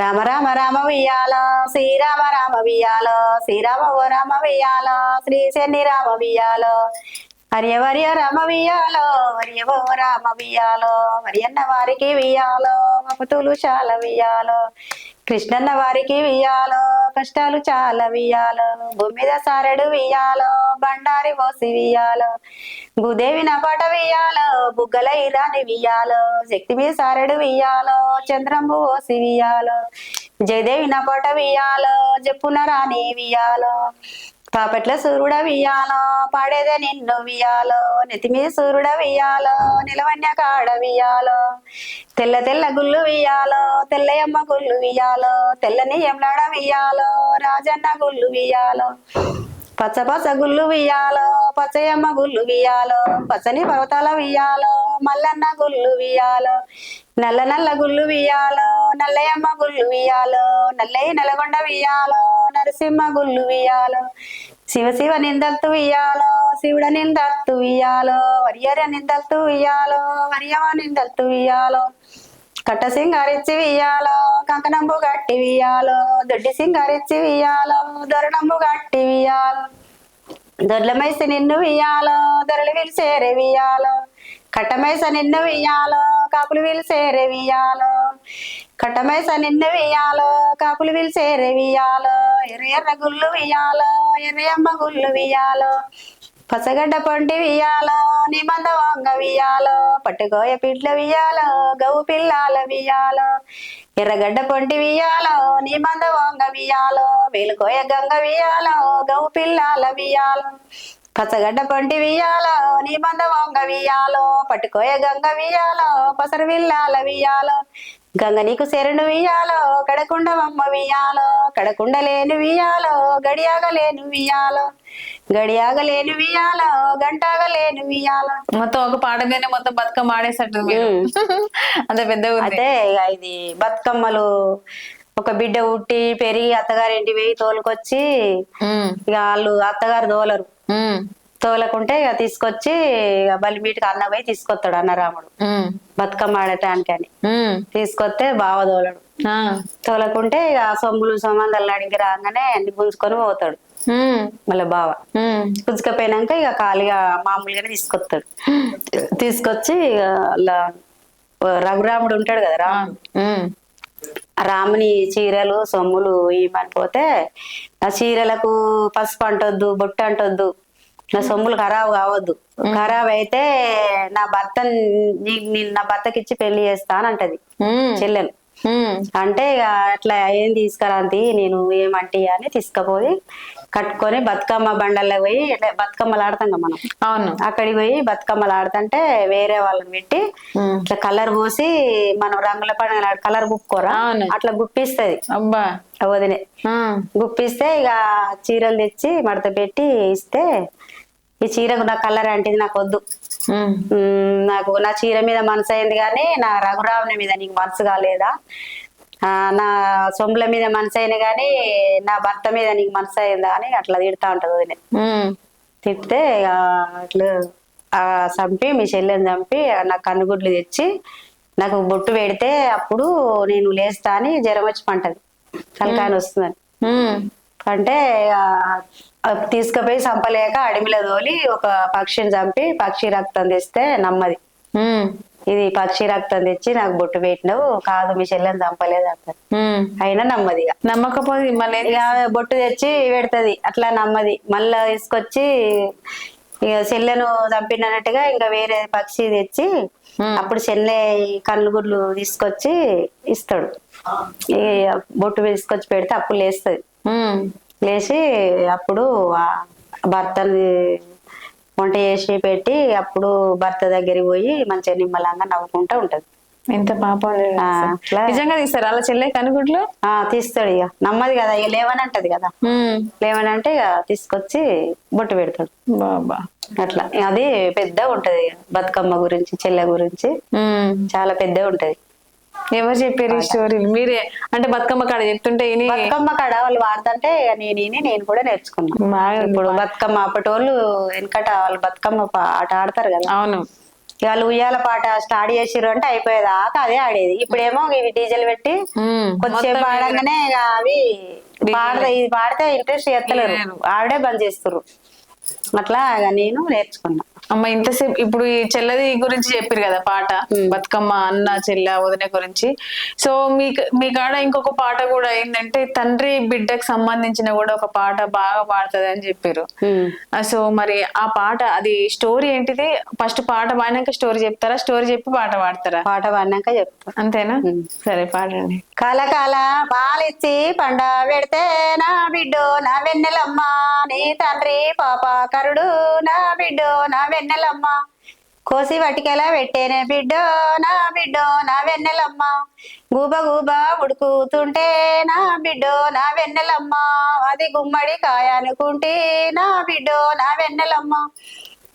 రామ రామ రామ వియ్యాల శ్రీరామ రామ వియ్యాల శ్రీరామ ఓ రామ వియాల శ్రీ శని రామ వియ్యాల. హరియ వరియ రామ వియ్యాలో వరియ ఓ రామ వియ్యాలో వరియన్న వారికి వియ్యాలో మపతులు చాలా వియాలో కృష్ణన్న వారికి వియ్యాలో కష్టాలు చాలా వియ్యాలో. భూమి మీద సారెడు వియ్యాలో బండారి పోసి వియ్యాలో. భూదేవి నపాట పాట బుగ్గల ఇరాని వియ్యాలో. శక్తి మీద సారెడు వియ్యాలో చంద్రంబు పోసి వియ్యాలో. జయదేవి నపాట పాట జప్పున రాణి వియ్యాలో. పాపట్ల సూర్యుడ వియాలో పాడేదే నిన్ను వియాలో. నెతిమీ సూర్యుడ వియాలో నిలవన్య కాడ వియాలో. తెల్ల తెల్ల గుళ్ళు వియాలో తెల్లయమ్మ గుళ్ళు వియ్యాలో తెల్లని ఎమ్లాడ వియ్యాలో రాజన్న గుళ్ళు వియాలో. పచ్చ పచ్చ గుళ్ళు వియ్యాలో పచ్చయమ్మ గుళ్ళు వియాలో. పచ్చని పర్వతాల వియాలో మల్లన్న గుళ్ళు వియ్యాలో నల్ల నల్ల గుళ్ళు వియ్యాలో నల్లయమ్మ గుళ్ళు వియ్యాలో నల్లయ్య నల్గొండ వియాలో నరసింహ గుళ్ళు వియ్యాలో శివ శివ నిందలు వియ్యాలో శివుడ నిందలు వేయాలో వరియర నిందలు వియ్యాలో వరియవ నిందలు వియ్యాలో కట్ట సింగారిచ్చి వియ్యాలో కంకణంబు గట్టి వియ్యాలో దొడ్డి సింగారిచ్చి వియ్యాలో దొరణంబు గట్టి వియ్యాలో దొడ్లమైసి నిన్ను వియ్యాలో దొరలు విరిచేరే వియ్యాలో కట్టమైస నిన్న వియ్యాలో కాపులు విలిసేరే వియ్యాలో. కట్టమైస నిన్న వియ్యాలో కాపులు వీలు వియ్యాలో. ఎర్ర ఎర్ర గుళ్ళు వియ్యాలో ఎర్రయమ్మ గుళ్ళు వియ్యాలో. పసగడ్డ పొంటి వియ్యాలో నిమంద వంగ వియ్యాలో. పట్టుకోయ పిట్ల వియ్యాలో గవు పిల్లాల వియ్యాలో. ఎర్రగడ్డ పొంటి వియ్యాలో నిమంద వంగ వియ్యాలో. వేలుకోయ గంగ వియ్యాలో గవు పిల్లాల వియ్యాలో. పచ్చగడ్డ పొంటి వియ్యాలో నిబంధ వంగ వియ్యాలో పట్టుకోయ గంగ వియ్యాలో పసరు విల్లాల వియ్యాలో గంగ నీకు శరణు వియ్యాలో కడకుండమమ్మ వియ్యాలో కడకుండ లేని వియ్యాలో గడియాగ లేని వియ్యాలో గడియాగ లేని వియ్యాలో గంటాగ లేని వియ్యాలో. మొత్తం ఒక పాటగానే మొత్తం బతుకమ్మ ఆడేసట్టు అంత పెద్దగా ఉంది అయితే ఇది బతుకమ్మలు ఒక బిడ్డ ఉట్టి పెరిగి అత్తగారింటి పోయి తోలుకొచ్చి ఇక వాళ్ళు అత్తగారు తోలరు. తోలకుంటే ఇక తీసుకొచ్చి ఇక బలిమీటికి అన్న పోయి తీసుకొస్తాడు అన్న రాముడు. ఉమ్, బతుకమ్మ ఆడటానికి అని. తీసుకొస్తే బావ తోలడు. తోలకుంటే ఇక సొమ్ములు సొమ్మందలు అడిగి రాగానే అన్ని పుంజుకొని పోతాడు. మళ్ళీ బావ. పుంజుకపోయినాక ఇక ఖాళీగా మామూలుగానే తీసుకొస్తాడు తీసుకొచ్చి ఇక అలా రఘురాముడు ఉంటాడు కదా రాముడు. రాముని చీరలు సొమ్ములు ఇవ్వమని పోతే ఆ చీరలకు పసుపు అంటొద్దు బొట్టు అంటొద్దు. నా సొమ్ములు ఖరాబ్ కావద్దు. ఖరాబ్ అయితే నా భర్త నా భర్తకిచ్చి పెళ్ళి చేస్తా అని అంటది చెల్లెలు. అంటే ఇక అట్లా ఏం తీసుకురాంతి నేను ఏమంటి అని తీసుకుపోయి కట్టుకొని బతుకమ్మ బండల్లో పోయి బతుకమ్మలు ఆడతాం కదా మనం. అవును. అక్కడికి పోయి బతుకమ్మలు ఆడుతుంటే వేరే వాళ్ళని పెట్టి ఇట్లా కలర్ పోసి మనం రంగుల పండుగ కలర్ గుప్పుకోరా? అవును. అట్లా గుప్పిస్తది. అబ్బా. వదినే. గుప్పిస్తే ఇక చీరలు తెచ్చి మడత పెట్టి ఇస్తే ఈ చీరకు నా కలర్ అంటే నాకు వద్దు. నాకు నా చీర మీద మనసు అయింది కానీ నా రఘురావుని మీద నీకు మనసు కాలేదా? నా సొమ్ముల మీద మనసు అయింది కానీ నా భర్త మీద నీకు మనసు అయిందా అని అట్లా తిడతా ఉంటది ఉమ్, తిడితే అట్లా ఆ చంపి మీ చెల్లెని చంపి నాకు కన్నుగుడ్లు తెచ్చి నాకు బొట్టు పెడితే అప్పుడు నేను లేస్తా అని జ్వరం వచ్చి పంటది. తలకాయని వస్తుందని అంటే తీసుకుపోయి చంపలేక అడవిలో తోలి ఒక పక్షిని చంపి పక్షి రక్తం తెస్తే నమ్మది. ఇది పక్షి రక్తం తెచ్చి నాకు బొట్టు పెట్టినవు కాదు మీ చెల్లెని చంపలేదు ఉమ్. అయినా నమ్మది ఇక. నమ్మకపోతే మళ్ళీ బొట్టు తెచ్చి పెడతది అట్లా నమ్మది. మళ్ళా తీసుకొచ్చి ఇక చెల్లెను చంపినట్టుగా ఇంకా వేరే పక్షి తెచ్చి. అప్పుడు చెల్లె కళ్ళు గుడ్లు తీసుకొచ్చి ఇస్తాడు. బొట్టు తీసుకొచ్చి పెడితే అప్పుడు లేస్తుంది. లేచి అప్పుడు భర్తని వంట చేసి పెట్టి అప్పుడు భర్త దగ్గరికి పోయి మంచిగా నిమ్మలంగా నవ్వుకుంటా ఉంటది. ఎంత పాపం. నిజంగా తీస్తారు అలా చెల్లె కనుగుడ్లు? ఆ తీస్తాడు ఇక నమ్మది కదా ఇక లేవని అంటది కదా. ఉమ్, లేవని అంటే ఇక తీసుకొచ్చి బొట్టు పెడతాడు. బాబా. అట్లా. అది పెద్దగా ఉంటది బతుకమ్మ గురించి చెల్లె గురించి. చాలా పెద్దగా ఉంటది. ఎవరు చెప్పారు ఈ స్టోరీలు? మీరే. అంటే బతుకమ్మ కాడ చెప్తుంటే ఇని బతుకమ్మ కాడ వాళ్ళు వాడుతుంటే నేను విని నేను కూడా నేర్చుకున్నాను. ఇప్పుడు బతుకమ్మ అప్పటి వాళ్ళు వెనకట వాళ్ళు బతుకమ్మ ఆట ఆడతారు కదా. అవును. వాళ్ళు ఉయ్యాల పాట స్టార్ట్ చేసిర్రు అంటే అయిపోయేదాకా అదే ఆడేది. ఇప్పుడేమో ఇవి డీజిల్ పెట్టి పాడంగానే ఇక అవి పాడితే ఇది పాడితే ఇంట్రెస్ట్ చేస్తలేరు. లేరు. ఆవిడే బంద్ చేస్తుర్రు. అట్లా నేను నేర్చుకున్నా. అమ్మ ఇంతసేపు ఇప్పుడు ఈ చెల్లది గురించి చెప్పారు కదా పాట బతుకమ్మ అన్న చెల్ల వదిన గురించి. సో మీకు మీ కాడ ఇంకొక పాట కూడా ఏంటంటే తండ్రి బిడ్డకు సంబంధించిన కూడా ఒక పాట బాగా పాడుతుంది అని చెప్పారు సో మరి ఆ పాట అది స్టోరీ ఏంటిది? ఫస్ట్ పాట పాడినాక స్టోరీ చెప్తారా? స్టోరీ చెప్పి పాట పాడతారా? పాట పాడినాక చెప్తా. అంతేనా? సరే పాడండి. కలకాల పాలిచ్చి పండ పెడితే నా బిడ్డో నా వెన్నెలమ్మ నీ తండ్రి పాప కరుడు నా బిడ్డో నా వెన్నెలమ్మ. కోసి వటికెలా పెట్టేనే బిడ్డో నా బిడ్డో నా వెన్నెలమ్మ. గూబ గూబ ఉడుకుతుంటే నా బిడ్డో నా వెన్నెలమ్మ. అది గుమ్మడి కాయ అనుకుంటే నా బిడ్డో నా వెన్నెలమ్మ.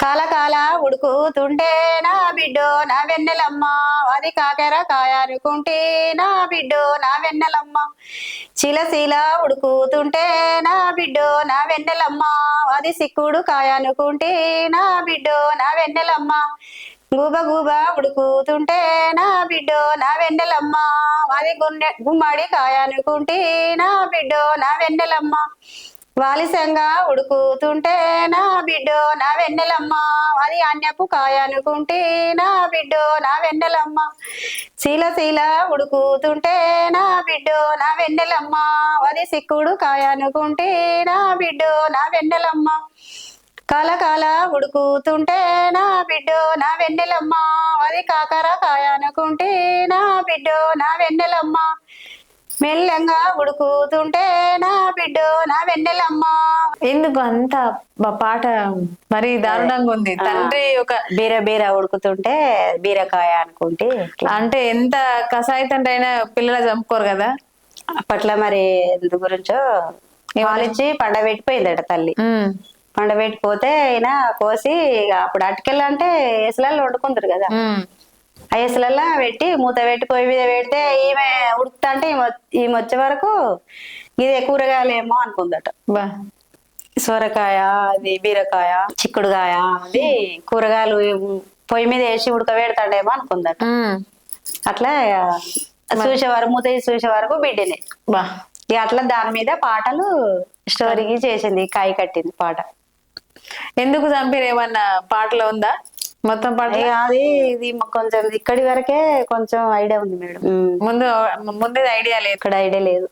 కాలకాల ఉడుకుతుంటే నా బిడ్డో నా వెన్నెలమ్మ. అది కాకర కాయ అనుకుంటే నా బిడ్డో నా వెన్నెలమ్మ. చీల చీల ఉడుకుతుంటే నా బిడ్డో నా వెన్నెలమ్మ. అది సిక్కుడు కాయ అనుకుంటే నా బిడ్డో నా వెన్నెలమ్మ. గూబ గూబ ఉడుకుతుంటే నా బిడ్డో నా వెన్నెలమ్మ. అది గుండె గుమ్మడి కాయ అనుకుంటే నా బిడ్డో నా వెన్నెలమ్మ. వాలిసంగా ఉడుకుతుంటే నా బిడ్డో నా వెన్నెలమ్మ. అది అన్యపు కాయ అనుకుంటే నా బిడ్డో నా వెన్నెలమ్మ. శీల శీల ఉడుకుతుంటే నా బిడ్డో నా వెన్నెలమ్మ. అది సిక్కుడు కాయ అనుకుంటే నా బిడ్డో నా వెన్నెలమ్మ. కాలకాల ఉడుకుతుంటే నా బిడ్డో నా వెన్నెలమ్మ. అది కాకర కాయ అనుకుంటే నా బిడ్డో నా వెన్నెలమ్మ. మెల్లంగా ఉడుకుతుంటే నా బిడ్డో నా వెన్నెలమ్మ. ఎందుకు అంత పాట మరి దారుణంగా ఉంది. తండ్రి ఒక బీర బీర ఉడుకుతుంటే బీరకాయ అనుకుంటే. అంటే ఎంత కసాయి తండ్రి అయినా పిల్లలు చంపుకోరు కదా? అప్పట్లో మరి ఎందు గురించో పాలిచ్చి పండ పెట్టిపోయిందట తల్లి. ఉమ్, పండ పెట్టిపోతే అయినా కోసి అప్పుడు అటుకెళ్ళంటే ఏసులలో వండుకుంటారు కదా. ఏసులలో పెట్టి మూత పెట్టి పొయ్యి మీద పెడితే ఈమె ఉడుకుతా అంటే ఈమె వచ్చే వరకు ఇదే కూరగాయలేమో అనుకుందట. బా. సొరకాయ అది బీరకాయ చిక్కుడుకాయ అది కూరగాయలు పొయ్యి మీద వేసి ఉడకబెడతాడేమో అనుకుందట. అట్లా చూసే వరకు మూత చూసే వరకు బిడ్డనే. బా. ఇక అట్లా దాని మీద పాటలు స్టోరీకి చేసింది కాయ కట్టింది పాట. ఎందుకు చంపిరు ఏమన్నా పాటలో ఉందా? మొత్తం పాట అది ఇది కొంచెం ఇక్కడి వరకే కొంచెం ఐడియా ఉంది మేడం. ముందు ముందే ఐడియా లేదు. ఇక్కడ ఐడియా లేదు.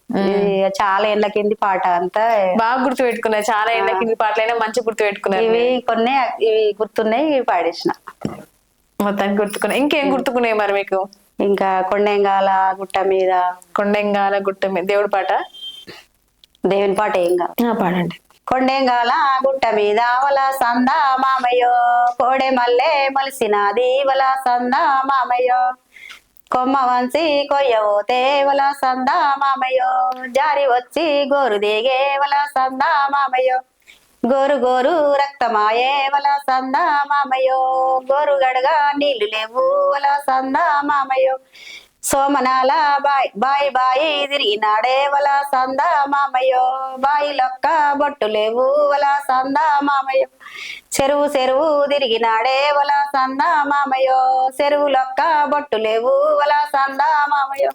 చాలా ఏళ్ళ కింది పాట అంతా. బాగా గుర్తు పెట్టుకున్నారు చాలా ఏళ్ళ కింది పాటలైనా మంచి గుర్తు పెట్టుకున్నారు ఇవి కొన్ని ఇవి గుర్తున్నాయి ఇవి పాడేసిన. మొత్తానికి గుర్తుకున్నాయి ఇంకేం గుర్తుకున్నాయి మరి మీకు? ఇంకా కొండెంగాల గుట్ట మీద. కొండెంగాల గుట్ట మీద దేవుడి పాట? దేవుని పాట ఏం కాదు. పాడండి. కొండెంగాల గుట్ట మీద వల సంద మామయ్యో. కోడే మల్లె మొలిసినది వల సంద మామయ్యో. కొమ్మ వంచి కొయ్యవో తేవల సంద మామయ్యో. జారి వచ్చి గోరు దిగేవల సంద మామయ్యో. గోరు గోరు రక్తమాయే వల సంద మామయ్యో. గోరు గడగా నీళ్ళు లేవు వల సంద మామయ్యో. సోమనాల బాయ్ బాయ్ బాయి తిరిగినాడే వల సంద మామయ్యో. బాయి లొక్క బొట్టు లేవు వల సంద మామయ్యో. చెరువు చెరువు తిరిగినాడే వల సంద మామయ్యో. చెరువు లొక్క బొట్టు లేవు వల సంద మామయ్యో.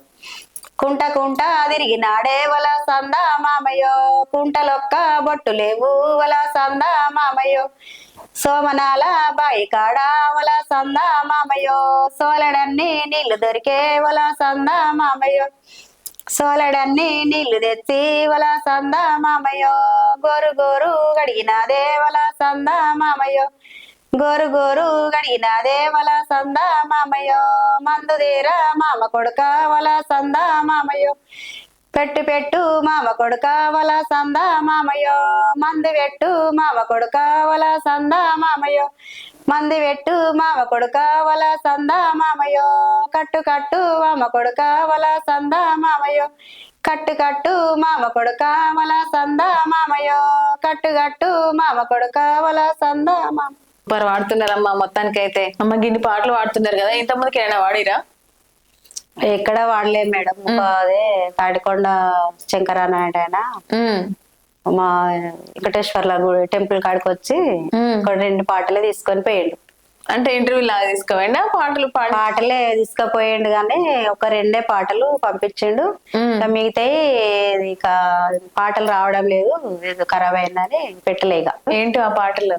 కుంట కుంట తిరిగినాడే వల సంద మామయ్యో. కుంటలొక్క బొట్టు లేవు వల సంద మామయ్యో. సోమనాల బాయి కాడ వల సంద మామయ్యో. సోలడన్ని నీళ్ళు దొరికే వల సంద మామయ్యో. సోలడన్ని నీళ్ళు తెచ్చి వల సంద మామయ్యో. గోరు గోరు గడిగినాదే వల సంద మామయ్యో. గోరు గోరు గడిగినాదే వల సంద మామయ్యో. మందు తీర మామ కొడుక వల సంద మామయ్యో. పెట్టు పెట్టు మామ కొడుక వల సంద మామయ్యో. మంది పెట్టు మామ కొడుక వల సంద మామయ్యో. మంది పెట్టు మామ కొడుక వల సంద మామయ్యో. కట్టు కట్టు మామ కొడుక వల సంద మామయ్యో. కట్టు కట్టు మామ కొడుక వల సంద మామయ్యో. కట్టు కట్టు మామ కొడుక వల సంద మామ సూపర్ వాడుతున్నారమ్మా మొత్తానికి అయితే అమ్మ గిన్ని పాటలు వాడుతున్నారు కదా ఇంతమందికి ఏమైనా వాడిరా ఎక్కడ వాడలేదు మేడం. అదే తాడికొండ శంకరానాయుడు ఆయన మా వెంకటేశ్వర్ల గుడి టెంపుల్ కాడికి వచ్చి రెండు పాటలే తీసుకొని పోయిండు. అంటే ఇంటర్వ్యూ లాగా తీసుకోవండి? పాటలు పాటలే? తీసుకుపోయిండు కానీ ఒక రెండే పాటలు పంపించిండు. ఇక మిగతాయి ఇక పాటలు రావడం లేదు ఏదో ఖరాబ్ అయిందని పెట్టలే ఇక. ఏంటి ఆ పాటలు?